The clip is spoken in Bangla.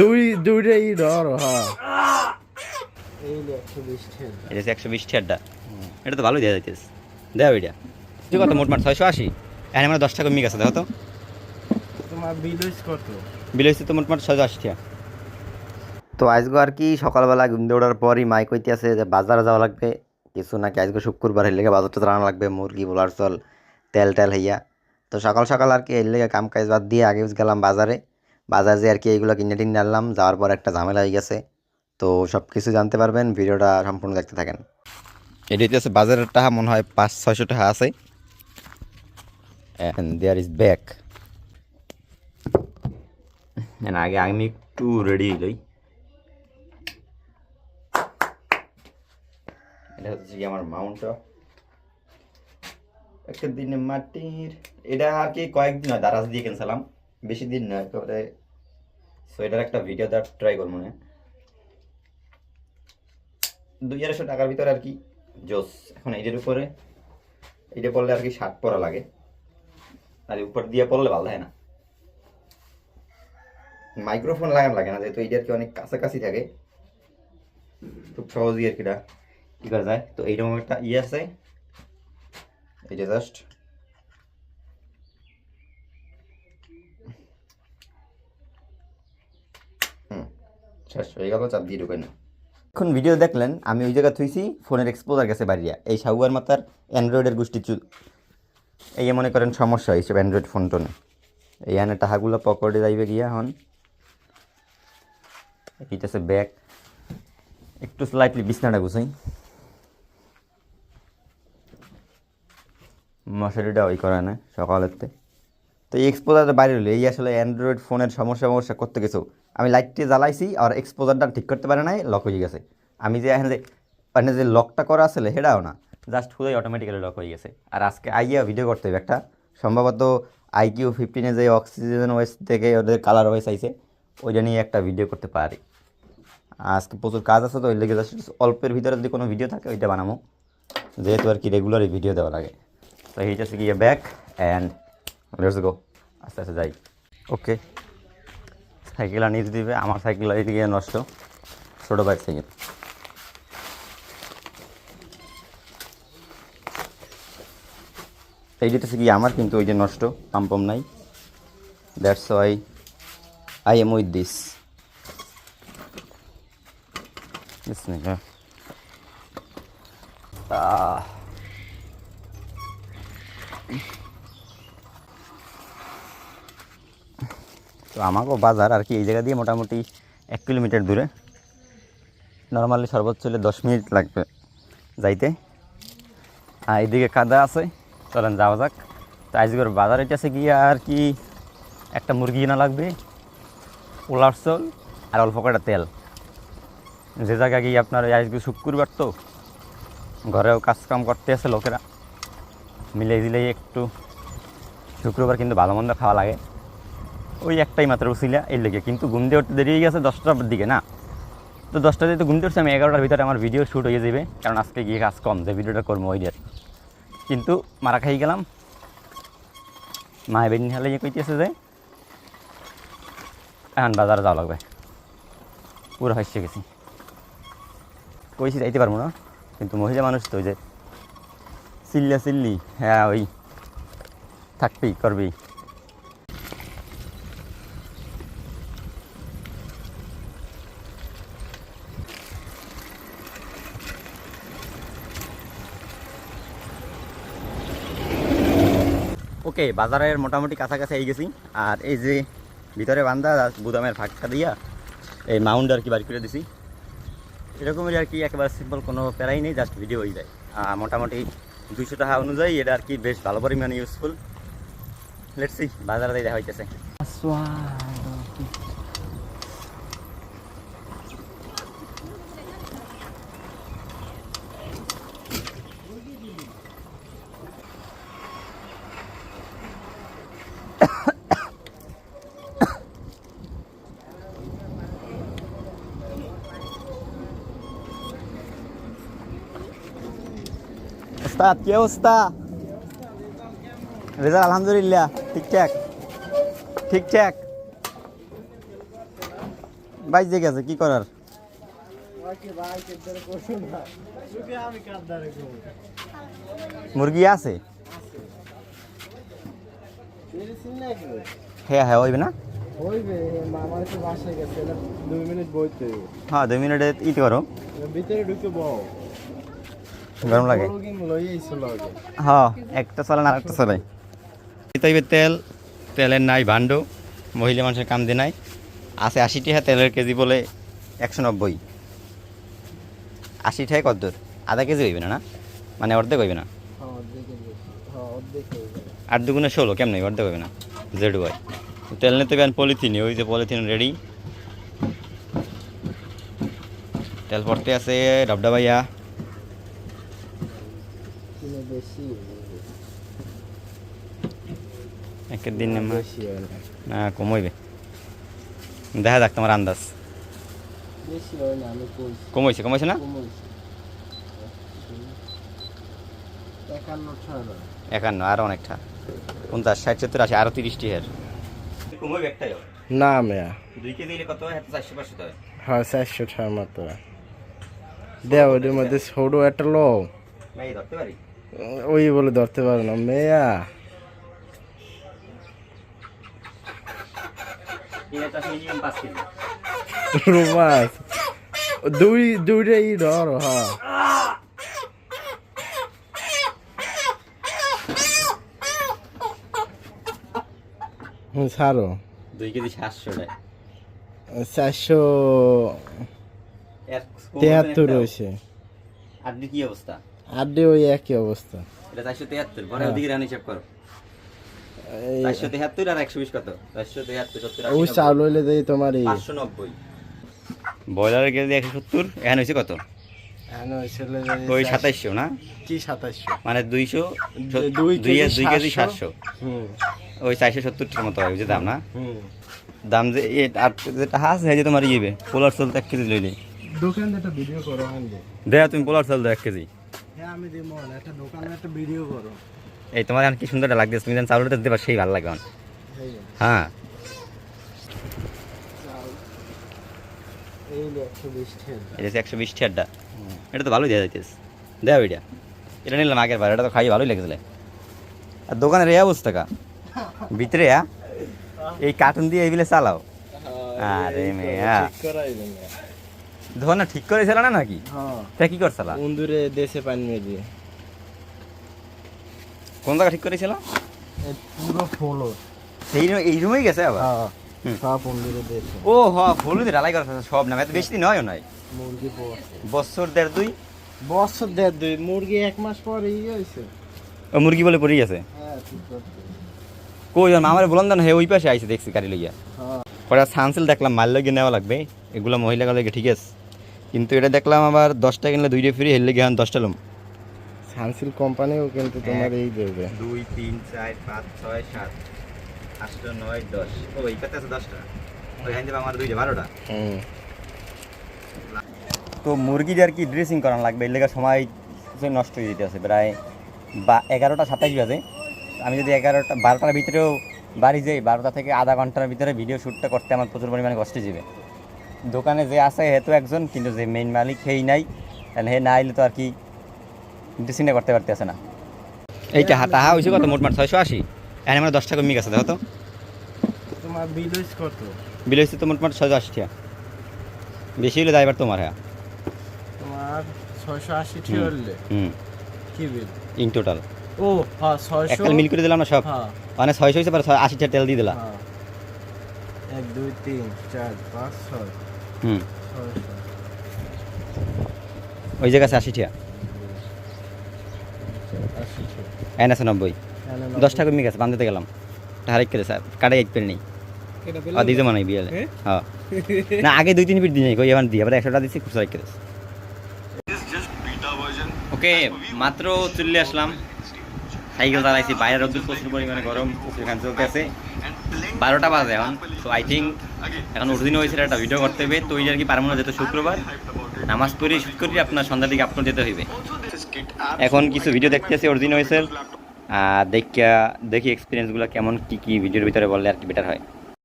দুই দুইটাই ধর হ্যাঁ। একশো বিশ ঠেন এটা হচ্ছে একশো বিশ টিয়ারটা এটা তো ভালো দেওয়া যাইতেছে। দেওয়া এটা তুই কত মোটমাট ছয়শো আশি। এখানে আমার দশ টাকা কমে গেছে দেখো তো। তোমার বিল কত? বিল হয়েছে তো মোটমাট ছয়শো আশি টাকা তো আজকে আর কি সকালবেলা ঘুম দিয়ে ওঠার পরই মাইক হইতে আছে যে বাজারে যাওয়া লাগবে। কিছু নাকি আজকে শুক্রবার লেগে বাজারটা রান্না লাগবে মুরগি বোলার চল তেল টেল হইয়া। তো সকাল সকাল আর কি এর লেগে কাম কাজ বাদ দিয়ে আগে গেলাম বাজারে। বাজার যে আর কি এইগুলো কিনে টিনে আনলাম যাওয়ার পর একটা ঝামেলা হয়ে গেছে। তো সব কিছু জানতে পারবেন ভিডিওটা সম্পূর্ণ দেখতে থাকেন। এটি হচ্ছে বাজারের টাকা মনে হয় পাঁচ ছয়শো টাকা আছে। অ্যান্ড দেয়ার ইজ ব্যাক আগে আমি একটু রেডি হই। এটা হচ্ছে কি আমার মাউন্টটা একটা দিনে মাটির এটা আর কি কয়েকদিন হয় দারাজ দিয়ে কিনছিলাম। বেশি দিন নয় একেবারে সো এটার একটা ভিডিও দেওয়ার ট্রাই করব না দুই আড়াইশো টাকার ভিতরে আর কি, জোস। এখন এইটার উপরে এইটা পড়লে আর কি শার্ট পরা লাগে। আর উপর দিয়ে পড়লে ভালো হয় না। মাইক্রোফোন লাগানো লাগে না, যেহেতু এইটা আর কি অনেক কাছাকাছি থাকে। খুব সহজেই আর কি এটা কি করা যায়। তো এইরকম একটা ইয়ে আছে। এইটা জাস্ট হুম শেষ হয়ে গেল চাপ দিয়ে ঢুকে না। এখন ভিডিও দেখলেন, আমি ওই জায়গা থুইছি, ফোনের এক্সপোজার গেছে বাড়িয়া। এই সাগুয়ার মাথার অ্যান্ড্রয়েডের গোষ্ঠী চুল। এই মনে করেন সমস্যা হয়েছে অ্যান্ড্রয়েড ফোন টোনে। এই আনে টাকাগুলো পকেটে যাইবে গিয়া হন এইটাছে ব্যাগ একটু স্লাইটলি বিছনাটা গুছাই। মশারিটা ওই করে না, সকালেরতে। তো এই এক্সপোজারটা বাইরে হলো। এই আসলে অ্যান্ড্রয়েড ফোনের সমস্যা সমস্যা করতে গেছো? আমি লাইটটি জ্বালাইছি আর এক্সপোজারটা ঠিক করতে পারে নাই লক হয়ে গেছে। আমি যে এখানে যে এখানে যে লকটা করা আসলে সেটাও না। জাস্ট খুবই অটোমেটিক্যালি লক হয়ে গেছে। আর আজকে আইয়া ভিডিও করতে হবে একটা। সম্ভবত আইকিউ ফিফটিনে যে অক্সিজেন ওয়েস থেকে ওদের কালার ওয়েস আইছে, ওইটা নিয়ে একটা ভিডিও করতে পারি। আজকে প্রচুর কাজ আছে তো ওই লেগে জাস্ট অল্পের ভিতরে যদি কোনো ভিডিও থাকে, ওইটা বানাবো যেহেতু আর কি রেগুলারই ভিডিও দেওয়া লাগে। তো এইটা হচ্ছে গিয়ে ব্যাক অ্যান্ড লেটস গো আস্তে আস্তে যাই। ওকে সাইকেল আনিয়ে দিবে, আমার সাইকেল এদিকে নষ্ট ছোটো বাইক সাইকেল এই হচ্ছে কি, আমার কিন্তু ওই যে নষ্ট পাম্পম নাই that's why I am with this. Ah. তো আমাকেও বাজার আর কি এই জায়গা দিয়ে মোটামুটি এক কিলোমিটার দূরে। নর্মালি সর্বোচ্চ হলে দশ মিনিট লাগবে যাইতে। আর এইদিকে কাদা আছে, চলেন যাওয়া যাক। তো আজকের বাজার এটাছে গিয়ে আর কি একটা মুরগি না লাগবে, পোলার চল আর অল্প কটা তেল। যে জায়গা গিয়ে আপনার আজকে শুক্রবার তো, ঘরেও কাজকাম করতে আছে লোকেরা। মিলে দিলেই একটু শুক্রবার কিন্তু ভালো মন্দ খাওয়া লাগে। ওই একটাই মাত্র উচিলা এর লেগে। কিন্তু ঘুম দিয়ে উঠতে দেরি হয়ে গেছে দশটার দিকে, না? তো দশটা দিয়ে তো ঘুম দিয়ে উঠছি আমি, এগারোটার ভিতরে আমার ভিডিও শ্যুট হয়ে যাবে, কারণ আজকে গিয়ে কাজ কম, যে ভিডিওটা করব ওই কিন্তু মারা খাই গেলাম। মায়ের বেদিন হালে ইয়ে কইতেছে যে, এখন বাজারে যাওয়া লাগবে। পুরো হাসছে গেছি। কইছি যাইতে পারব না, কিন্তু মহিলা মানুষ তো ওই যে, চিল্লা চিল্লি হ্যাঁ ওই থাকবি করবেই। ওকে, বাজারের মোটামুটি কাছাকাছি এই গেছি। আর এই যে ভিতরে বান্ধা বুদামের ফাঁকটা দিয়া এই মাউন্ড আর কি বাড়ি করে দিছি। এরকমই আর কি একেবারে সিম্পল কোনো প্যারাই নেই জাস্ট ভিডিও হয়ে যায়। মোটামুটি দুইশো টাকা অনুযায়ী এটা আর কি বেশ ভালো পরিমাণে ইউজফুল লেটসি বাজারে দেখা হইতেছে। ওস্তাদ, কি অবস্থা রেজাল্ট আলহামদুলিল্লাহ, ঠিকঠাক। ঠিকঠাক। বাইশ যে গেছে, কি করার? মুরগি আছে? হ্যাঁ হ্যাঁ হইবে না। হ্যাঁ দুই মিনিটে ই করো। ভিতরে ঢুকে বউ গরম লাগে? হ্যাঁ একটা চলে না আরেকটা চলে। তেল, তেলের নাই ভান্ডু মহিলা মানুষের কাম নাই। আছে আশি টাকা তেলের কেজি বলে একশো নব্বই। আশি টাকা কত আধা কেজি হইবে না না? মানে অর্ধেক হইবে না? হ্যাঁ হ্যাঁ আট দুগুণে ষোলো, কেমন অর্ধেক হইবে না? Z Y. তেল নিতে পারেন পলিথিনে, ওই যে পলিথিন রেডি তেল পড়তে আছে ডাবডাবাইয়া বেশি একের দিন না না কম হইবে দেখা যাক তোমার আন্দাজ কমাইছে কমাইছে না একান্ন আরও অনেকটা পঞ্চাশ ষাট সত্তর আশি আরও তিরিশটি হের কমবে একটাই না মেয়া দুই কেজি দিলে কত হয় চারশো পাঁচশো হয় হ্যাঁ চারশো টাকার মতো দেও ওদের মধ্যে ছোট একটা লো ধরতে পারি ওই বলে ধরতে পারো না মেয়া। রুমাস দুই দুইটাই ধরো হ্যাঁ। ছাড়ো। দুই কেজি সাতশো চারশো তেহাত্তর হয়েছে। আপনি কি অবস্থা? আড্ডি ওই একই অবস্থা। এটা চারশো পরে হ্যাঁ। ওদিকে রান হিসাব করো। চারশো আর একশো বিশ কত? চারশো তেহাত্তর সত্তর আশি, ওই নব্বই। চাউল হইলে দেই তোমার এই পাঁচশো নব্বই। ব্রয়লারের কেজি একশো সত্তর এখানে হয়েছে কত? এখানে ওই সাতাইশশো না? কি মানে দুইশো দুই দুই কেজি সাতশো। ওই চারশো সত্তরটার মতো হয় বুঝে দাম না? দাম যে আর যেটা হাস হয় যে তোমার ইয়েবে পোলার চাল তো এক কেজি লইলি দোকানে ভিডিও করো দেয়া তুমি পোলার চাল দাও এক কেজি। হ্যাঁ আমি দিব একটা দোকানে একটা ভিডিও করো। এই তোমার কি সুন্দরটা লাগতেছে তুমি যেন চাউলটা দিতে পারো সেই ভালো আমার। হ্যাঁ। একশো এটা একশো বিশ টাকারটা এটা তো ভালোই দেওয়া যাইতেছে। দেওয়া এটা এটা নিলাম আগের বার এটা তো খাই ভালোই লেগেছিল আর দোকানের এই অবস্থা কা? ভিতরে এই কার্টুন দিয়ে এইগুলো চালাও। আরে মেয়া। ঠিক করেছিল না নাকি? হ্যাঁ। তা কি করছিল দেশে পানি মেয়ে কোন জায়গা ঠিক করেছিল? পুরো ফলো সেই এই রুমেই গেছে আবার? হ্যাঁ সব দেশে। ও হ হলুদ ঢালাই করা আছে সব নাম এত বেশি দিন হয় নাই? মুরগি বছর দেড় দুই? বছর দেড় দুই। মুরগি এক মাস পরে ইয়ে হয়েছে। ও মুরগি বলে পড়ে গেছে হ্যাঁ কই আমার বললাম না হে ওই পাশে আইছে দেখছি গাড়ি লইয়া। পরে সানসেল দেখলাম মাল লগে নেওয়া লাগবে। এগুলো মহিলা লাগে ঠিক আছে। কিন্তু এটা দেখলাম আবার দশটা কিনলে দুইটা ফ্রি হেললে গিয়ে দশটা লুম। সানসিল কোম্পানিও কিন্তু তোমার এই দেবে। দুই তিন চার পাঁচ ছয় সাত নয় দশ। ও এই পাতে আছে দশটা। ওইখান থেকে আমার দুইটা বারোটা। হুম। তো মুরগির আর কি ড্রেসিং করানো লাগবে এর লেগে সময় নষ্ট হয়ে যেতে আছে। প্রায় বা এগারোটা সাতাইশ বাজে। আমি যদি এগারোটা বারোটার ভিতরেও বাড়ি যাই বারোটা থেকে আধা ঘণ্টার ভিতরে ভিডিও শ্যুটটা করতে আমার প্রচুর পরিমাণে কষ্ট যাবে। দোকানে যে আছে হে তো একজন কিন্তু যে মেইন মালিক হেই নাই। তাহলে হে না আইলে তো আর কি ড্রেসিংটা করতে পারতেছে না। এইটা হাতা হা হয়েছে কত? মোটমাট ছয়শো আশি। এখানে আমার দশটা কমে গেছে দেখো তো। তোমার বিলস কত? বিল হয়েছে তো মোটমাট ছয়শো আশি টাকা বেশি হলে ড্রাইভার তোমার হ্যাঁ। তোমার ছয়শো আশি ঠিক হলে হুম। কি বিল? In total. ও হ্যাঁ ছয়শো। একটা মিল করে দিলাম না সব? মানে ছয়শো হয়েছে পরে আশি টাকা তেল দিয়ে দিলাম হ্যাঁ এক দুই তিন চার পাঁচ ছয়। হুম। ওই জায়গায় আছে আশি আশি ঠিক এন আছে নব্বই। দশ টাকা কমে গেছে বান্ধতে গেলাম। হারেক করে স্যার কাটাই এক পেরে নেই। আর দিতে মানে বিয়ালে হ্যাঁ? না আগে দুই তিন ফিট দিয়ে কই এবার দিয়ে আবার একশো টাকা দিচ্ছি খুচরা করে ওকে মাত্র চলে আসলাম। সাইকেল চালাইছি, বাইরে রোদ্দুর প্রচুর পরিমাণে গরম এখানে চলতেছে। বারোটা বাজে এখন তো আই থিঙ্ক এখন উঠদিন হয়েছিল একটা ভিডিও করতে হবে, তো ওই আর কি পারব না যেহেতু শুক্রবার। নামাজ পড়ে শুট করি, আপনার সন্ধ্যার দিকে আপনার যেতে হইবে। এখন কিছু ভিডিও দেখতেছি দিন হয়েছে। আর দেখিয়া, দেখি এক্সপিরিয়েন্সগুলো কেমন, কী কী ভিডিওর ভিতরে বললে আর কি বেটার হয়।